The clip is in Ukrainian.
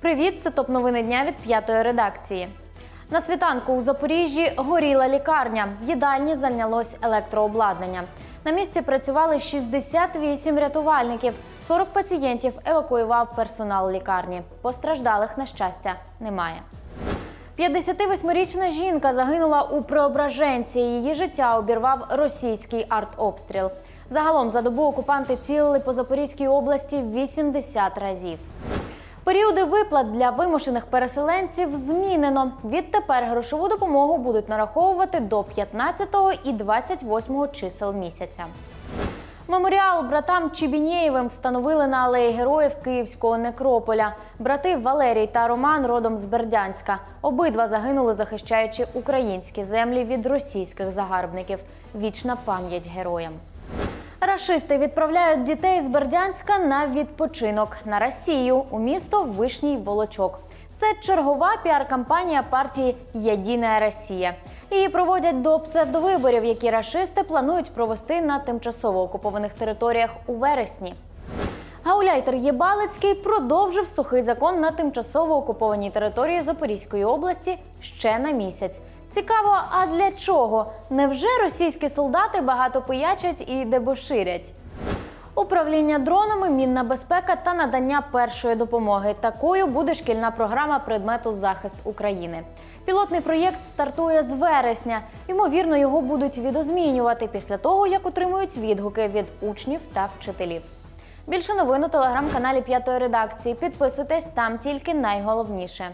Привіт, це топ новини дня від п'ятої редакції. На світанку у Запоріжжі горіла лікарня. В їдальні зайнялось електрообладнання. На місці працювали 68 рятувальників. 40 пацієнтів евакуював персонал лікарні. Постраждалих, на щастя, немає. 58-річна жінка загинула у Преображенці. Її життя обірвав російський артобстріл. Загалом за добу окупанти цілили по Запорізькій області 80 разів. Періоди виплат для вимушених переселенців змінено. Відтепер грошову допомогу будуть нараховувати до 15 і 28 чисел місяця. Меморіал братам Чібінєєвим встановили на алеї героїв Київського некрополя. Брати Валерій та Роман родом з Бердянська. Обидва загинули, захищаючи українські землі від російських загарбників. Вічна пам'ять героям. Рашисти відправляють дітей з Бердянська на відпочинок на Росію у місто Вишній Волочок. Це чергова піар-кампанія партії Єдина Росія. Її проводять до псевдовиборів, які рашисти планують провести на тимчасово окупованих територіях у вересні. Гауляйтер Єбалицький продовжив сухий закон на тимчасово окупованій території Запорізької області ще на місяць. Цікаво, а для чого? Невже російські солдати багато пиячать і дебоширять? Управління дронами, мінна безпека та надання першої допомоги. Такою буде шкільна програма предмету захист України. Пілотний проєкт стартує з вересня. Ймовірно, його будуть відозмінювати після того, як отримують відгуки від учнів та вчителів. Більше новин у телеграм-каналі П'ятої редакції. Підписуйтесь там тільки найголовніше.